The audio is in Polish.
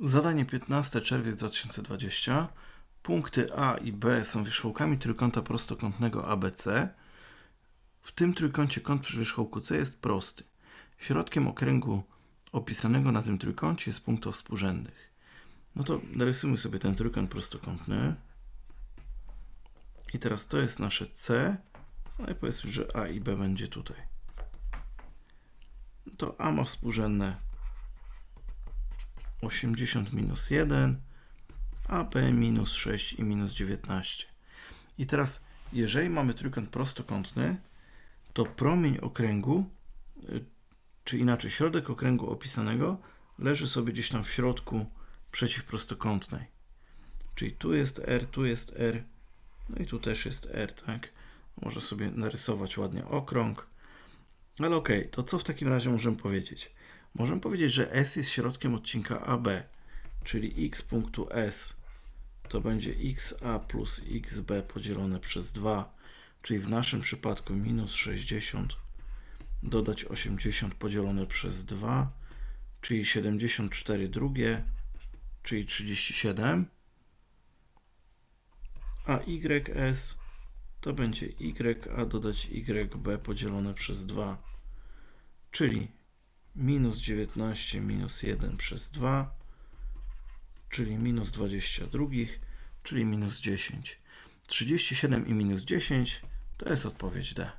Zadanie 15 czerwiec 2020. Punkty A i B są wierzchołkami trójkąta prostokątnego ABC. W tym trójkącie kąt przy wierzchołku C jest prosty. Środkiem okręgu opisanego na tym trójkącie jest punktów współrzędnych. No to narysujmy sobie ten trójkąt prostokątny. I teraz to jest nasze C. No i powiedzmy, że A i B będzie tutaj. To A ma współrzędne 80 minus 1, a B minus 6 i minus 19. I teraz, jeżeli mamy trójkąt prostokątny, to promień okręgu, y, czy inaczej, środek okręgu opisanego leży sobie gdzieś tam w środku przeciwprostokątnej. Czyli tu jest R, tu jest R, no i tu też jest R, tak? Może sobie narysować ładnie okrąg. Ale okej, to co w takim razie możemy powiedzieć? Możemy powiedzieć, że S jest środkiem odcinka AB, czyli x punktu S to będzie xa plus xb podzielone przez 2, czyli w naszym przypadku minus 60 dodać 80 podzielone przez 2, czyli 74 drugie, czyli 37, a ys to będzie ya dodać yb podzielone przez 2, czyli minus 19 minus 1 przez 2, czyli minus 22, czyli minus 10. 37 i minus 10 to jest odpowiedź D.